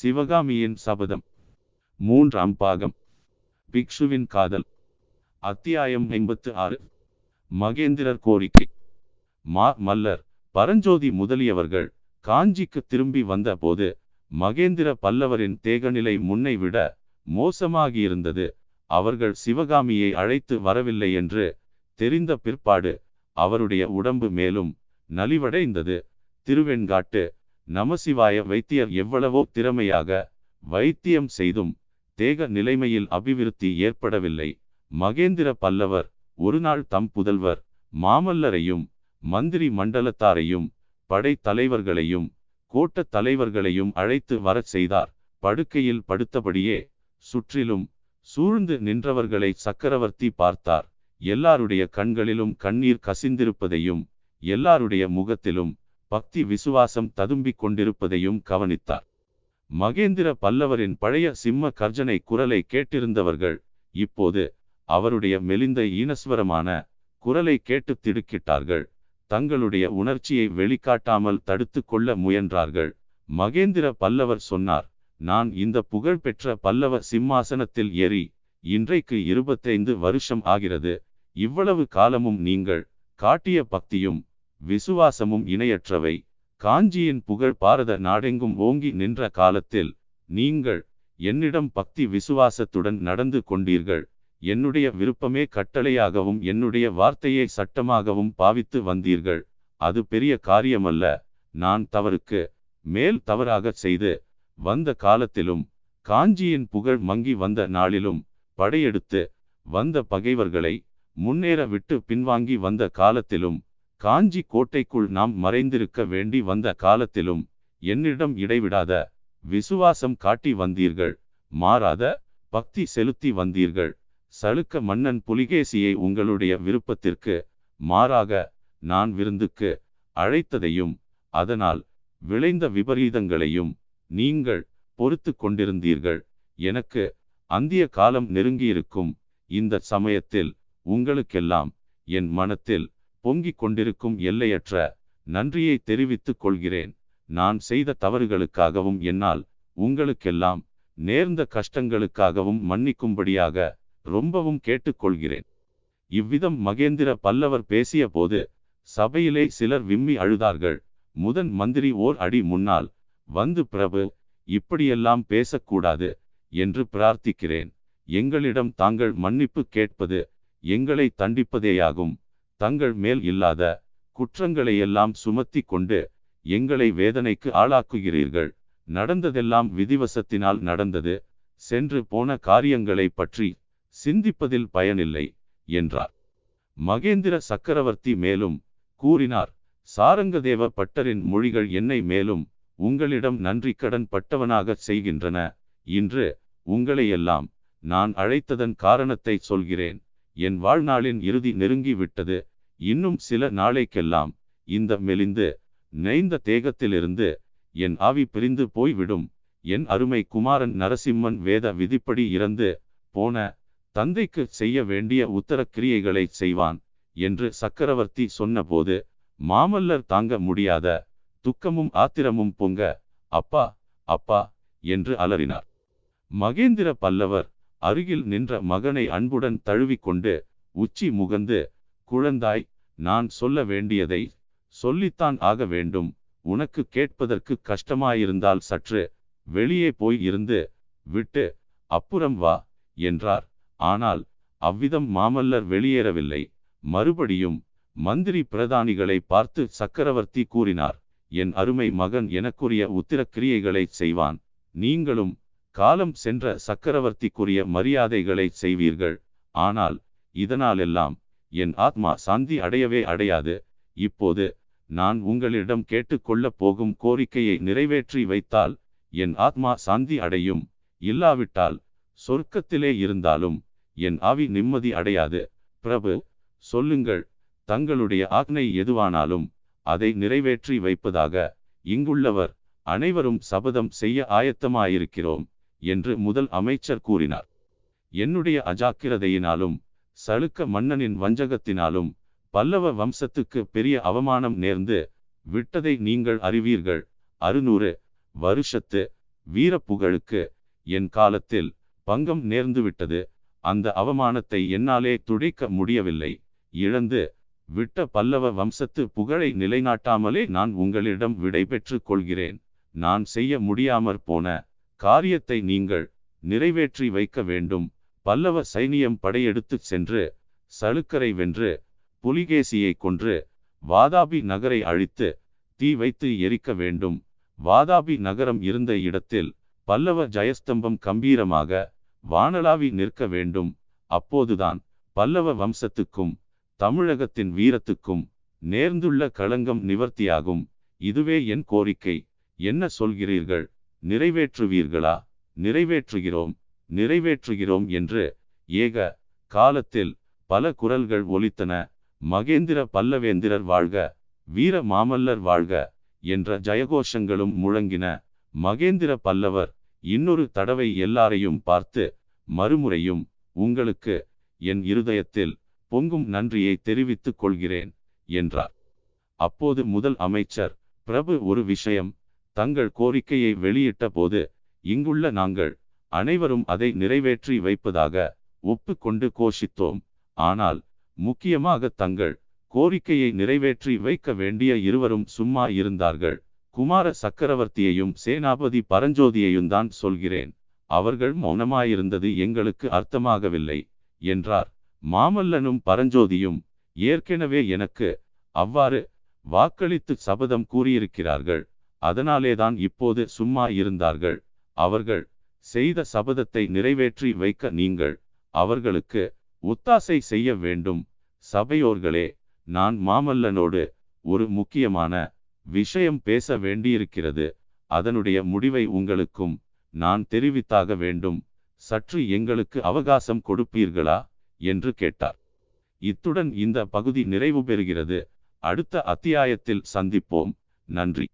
சிவகாமியின் சபதம். மூன்றாம் பாகம். பிக்ஷுவின் காதல். அத்தியாயம் ஐம்பத்து ஆறு மகேந்திரர் கோரிக்கை. மா மல்லர் பரஞ்சோதி முதலியவர்கள் காஞ்சிக்கு திரும்பி வந்த போது மகேந்திர பல்லவரின் தேகநிலை முன்னை விட மோசமாகியிருந்தது. அவர்கள் சிவகாமியை அழைத்து வரவில்லை என்று தெரிந்த பிற்பாடு அவருடைய உடம்பு மேலும் நலிவடைந்தது. திருவெண்காட்டு நமசிவாய வைத்தியர் எவ்வளவோ திறமையாக வைத்தியம் செய்தும் தேக நிலைமையில் அபிவிருத்தி ஏற்படவில்லை. மகேந்திர பல்லவர் ஒருநாள் தம் புதல்வர் மாமல்லரையும் மந்திரி மண்டலத்தாரையும் படை தலைவர்களையும் கோட்ட தலைவர்களையும் அழைத்து வரச் செய்தார். படுக்கையில் படுத்தபடியே சுற்றிலும் சூழ்ந்து நின்றவர்களை சக்கரவர்த்தி பார்த்தார். எல்லாருடைய கண்களிலும் கண்ணீர் கசிந்திருப்பதையும் எல்லாருடைய முகத்திலும் பக்தி விசுவாசம் ததும்பிக் கொண்டிருப்பதையும் கவனித்தார். மகேந்திர பல்லவரின் பழைய சிம்ம கர்ஜனை குரலை கேட்டிருந்தவர்கள் இப்போது அவருடைய மெலிந்த ஈனஸ்வரமான குரலை கேட்டு திடுக்கிட்டார்கள். தங்களுடைய உணர்ச்சியை வெளிக்காட்டாமல் தடுத்து கொள்ள முயன்றார்கள். மகேந்திர பல்லவர் சொன்னார் நான் இந்த புகழ்பெற்ற பல்லவ சிம்மாசனத்தில் ஏறி இன்றைக்கு இருபத்தைந்து வருஷம் ஆகிறது. இவ்வளவு காலமும் நீங்கள் காட்டிய பக்தியும் விசுவாசமும் இணையற்றவை. காஞ்சியின் புகழ் பாரத நாடெங்கும் ஓங்கி நின்ற காலத்தில் நீங்கள் என்னிடம் பக்தி விசுவாசத்துடன் நடந்து கொண்டீர்கள். என்னுடைய விருப்பமே கட்டளையாகவும் என்னுடைய வார்த்தையை சட்டமாகவும் பாவித்து வந்தீர்கள். அது பெரிய காரியமல்ல. நான் தவறுக்கு மேல் தவறாக செய்து வந்த காலத்திலும் காஞ்சியின் புகழ் மங்கி வந்த நாளிலும் படையெடுத்து வந்த பகைவர்களை முன்னேற விட்டு பின்வாங்கி வந்த காலத்திலும் காஞ்சி கோட்டைக்குள் நாம் மறைந்திருக்க வேண்டி வந்த காலத்திலும் என்னிடம் இடைவிடாத விசுவாசம் காட்டி வந்தீர்கள். மாறாத பக்தி செலுத்தி வந்தீர்கள். சளுக்க மன்னன் புலிகேசியை உங்களுடைய விருப்பத்திற்கு மாறாக நான் விருந்துக்கு அழைத்ததையும் அதனால் விளைந்த விபரீதங்களையும் நீங்கள் பொறுத்து கொண்டிருந்தீர்கள். எனக்கு அந்திய காலம் நெருங்கியிருக்கும் இந்த சமயத்தில் உங்களுக்கெல்லாம் என் மனத்தில் பொங்கிக் கொண்டிருக்கும் எல்லையற்ற நன்றியை தெரிவித்துக் கொள்கிறேன். நான் செய்த தவறுகளுக்காகவும் என்னால் உங்களுக்கெல்லாம் நேர்ந்த கஷ்டங்களுக்காகவும் மன்னிக்கும்படியாக ரொம்பவும் கேட்டுக்கொள்கிறேன். இவ்விதம் மகேந்திர பல்லவர் பேசிய போது சபையிலே சிலர் விம்மி அழுதார்கள். முதன் மந்திரி ஓர் அடி முன்னால் வந்து பிரபு இப்படியெல்லாம் பேசக்கூடாது என்று பிரார்த்திக்கிறேன். எங்களிடம் தாங்கள் மன்னிப்பு கேட்பது எங்களை தண்டிப்பதேயாகும். தங்கள் மேல் இல்லாத குற்றங்களையெல்லாம் சுமத்தி கொண்டு எங்களை வேதனைக்கு ஆளாக்குகிறீர்கள். நடந்ததெல்லாம் விதிவசத்தினால் நடந்தது. சென்று போன காரியங்களை பற்றி சிந்திப்பதில் பயனில்லை என்றார். மகேந்திர சக்கரவர்த்தி மேலும் கூறினார் சாரங்கதேவ பட்டரின் மொழிகள் என்னை மேலும் உங்களிடம் நன்றி கடன் பட்டவனாக செய்கின்றன. இன்று உங்களையெல்லாம் நான் அழைத்ததன் காரணத்தை சொல்கிறேன். என் வாழ்நாளின் இறுதி நெருங்கிவிட்டது இன்னும் சில நாளைக்கெல்லாம் இந்த மெலிந்து நெய்ந்த தேகத்திலிருந்து என் ஆவி பிரிந்து போய்விடும். என் அருமை குமாரன் நரசிம்மன் வேத விதிப்படி இறந்து போன தந்தைக்கு செய்ய வேண்டிய உத்தர கிரியைகளை செய்வான் என்று சக்கரவர்த்தி சொன்னபோது மாமல்லர் தாங்க முடியாத துக்கமும் ஆத்திரமும் பொங்க அப்பா அப்பா என்று அலறினார். மகேந்திர பல்லவர் அருகில் நின்ற மகனை அன்புடன் தழுவிக்கொண்டு உச்சி முகந்து குழந்தாய் நான் சொல்ல வேண்டியதை சொல்லித்தான் ஆக வேண்டும். உனக்கு கேட்பதற்கு கஷ்டமாயிருந்தால் சற்று வெளியே போய் இருந்து விட்டு அப்புறம் வா என்றார். ஆனால் அவ்விதம் மாமல்லர் வெளியேறவில்லை. மறுபடியும் மந்திரி பிரதானிகளை பார்த்து சக்கரவர்த்தி கூறினார் என் அருமை மகன் எனக்குரிய உத்திரக்கிரியைகளை செய்வான். நீங்களும் காலம் சென்ற சக்கரவர்த்திக்குரிய மரியாதைகளை செய்வீர்கள். ஆனால் இதனாலெல்லாம் என் ஆத்மா சாந்தி அடையவே அடையாது. இப்போது நான் உங்களிடம் கேட்டுக்கொள்ளப் போகும் கோரிக்கையை நிறைவேற்றி வைத்தால் என் ஆத்மா சாந்தி அடையும். இல்லாவிட்டால் சொர்க்கத்திலே இருந்தாலும் என் ஆவி நிம்மதி அடையாது. பிரபு சொல்லுங்கள். தங்களுடைய ஆக்னை எதுவானாலும் அதை நிறைவேற்றி வைப்பதாக இங்குள்ளவர் அனைவரும் சபதம் செய்ய ஆயத்தமாயிருக்கிறோம். என்று முதல் அமைச்சர் கூறினார். என்னுடைய அஜாக்கிரதையினாலும் சளுக்க மன்னனின் வஞ்சகத்தினாலும் பல்லவ வம்சத்துக்கு பெரிய அவமானம் நேர்ந்து விட்டதை நீங்கள் அறிவீர்கள். அறுநூறு வருஷத்து வீரப்புகழுக்கு என் காலத்தில் பங்கம் நேர்ந்துவிட்டது அந்த அவமானத்தை என்னாலே துடைக்க முடியவில்லை. இழந்து விட்ட பல்லவ வம்சத்து புகழை நிலைநாட்டாமலே நான் உங்களிடம் விடை பெற்றுக் கொள்கிறேன். நான் செய்ய முடியாமற் போன காரியத்தை நீங்கள் நிறைவேற்றி வைக்க வேண்டும். பல்லவ சைனியம் படையெடுத்துச் சென்று சளுக்கரை வென்று புலிகேசியை கொன்று வாதாபி நகரை அழித்து தீ வைத்து எரிக்க வேண்டும். வாதாபி நகரம் இருந்த இடத்தில் பல்லவ ஜயஸ்தம்பம் கம்பீரமாக வானளாவி நிற்க வேண்டும். அப்போதுதான் பல்லவ வம்சத்துக்கும் தமிழகத்தின் வீரத்துக்கும் நேர்ந்துள்ள களங்கம் நிவர்த்தியாகும். இதுவே என் கோரிக்கை. என்ன சொல்கிறீர்கள்? நிறைவேற்றுவீர்களா? நிறைவேற்றுகிறோம் நிறைவேற்றுகிறோம் என்று ஏக காலத்தில் பல குரல்கள் ஒலித்தன. மகேந்திர பல்லவேந்திரர் வாழ்க வீர மாமல்லர் வாழ்க என்ற ஜயகோஷங்களும் முழங்கின. மகேந்திர பல்லவர் இன்னொரு தடவை எல்லாரையும் பார்த்து மறுமுறையும் உங்களுக்கு என் இருதயத்தில் பொங்கும் நன்றியை தெரிவித்துக் கொள்கிறேன் என்றார். அப்போது முதல் அமைச்சர் பிரபு ஒரு விஷயம் தங்கள் கோரிக்கையை வெளியிட்ட போது இங்குள்ள நாங்கள் அனைவரும் அதை நிறைவேற்றி வைப்பதாக ஒப்புக்கொண்டு கோஷித்தோம். ஆனால் முக்கியமாக தங்கள் கோரிக்கையை நிறைவேற்றி வைக்க வேண்டிய இருவரும் சும்மா இருந்தார்கள். குமார சக்கரவர்த்தியையும் சேனாபதி பரஞ்சோதியையும் தான் சொல்கிறேன். அவர்கள் மௌனமாயிருந்தது எங்களுக்கு அர்த்தமாகவில்லை என்றார். மாமல்லனும் பரஞ்சோதியும் ஏற்கனவே எனக்கு அவ்வாறு வாக்களித்து சபதம் கூறியிருக்கிறார்கள். அதனாலேதான் இப்போது சும்மா இருந்தார்கள். அவர்கள் செய்த சபதத்தை நிறைவேற்றி வைக்க நீங்கள் அவர்களுக்கு ஒத்தாசை செய்ய வேண்டும். சபையோர்களே நான் மாமல்லனோடு ஒரு முக்கியமான விஷயம் பேச வேண்டியிருக்கிறது. அதனுடைய முடிவை உங்களுக்கும் நான் தெரிவித்தாக வேண்டும். சற்று எங்களுக்கு அவகாசம் கொடுப்பீர்களா? என்று கேட்டார். இத்துடன் இந்த பகுதி நிறைவு பெறுகிறது. அடுத்த அத்தியாயத்தில் சந்திப்போம். நன்றி.